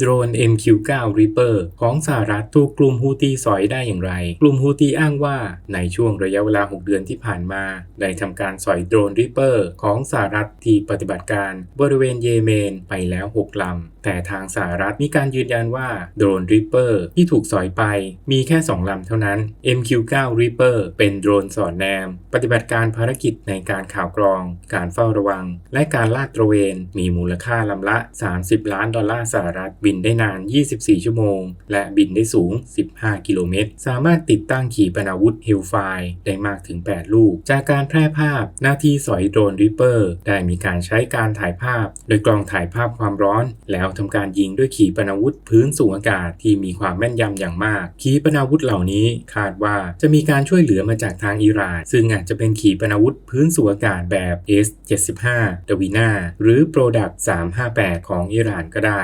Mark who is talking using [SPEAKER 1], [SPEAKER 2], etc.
[SPEAKER 1] โดรน MQ9 Reaper ของสหรัฐถูกกลุ่มฮูตีสอยได้อย่างไร กลุ่มฮูตีอ้างว่าในช่วงระยะเวลา 6 เดือนที่ผ่านมา ได้ทำการสอยโดรน Reaper ของสหรัฐที่ปฏิบัติการบริเวณเยเมนไปแล้ว 6ลำแต่ทางสหรัฐมีการยืนยันว่าโดรน Reaper ที่ถูกสอยไปมีแค่ 2 ลำเท่านั้น MQ9 Reaper เป็นโดรนสอดแนม ปฏิบัติการภารกิจในการข่าวกรอง การเฝ้าระวัง และการลาดตระเวน มีมูลค่าลำละ 30 ล้านดอลลาร์สหรัฐบินได้นาน 24 ชั่วโมง และบินได้สูง 15 กิโลเมตร สามารถติดตั้งขีปนาวุธ Hellfire ได้มากถึง 8 ลูก จากการแพร่ภาพหน้าที่สอยโดรน Reaper ได้มีการใช้การถ่ายภาพ โดยกล้องถ่ายภาพความร้อนแล้วทำการยิงด้วยขีปนาวุธพื้นสู่อากาศที่มีความแม่นยำอย่างมาก ขีปนาวุธเหล่านี้คาดว่าจะมีการช่วยเหลือมาจากทางอิหร่าน ซึ่งอาจจะเป็นขีปนาวุธพื้นสู่อากาศแบบ S-75 ดวีนาหรือ Product 358 ของอิหร่านก็ได้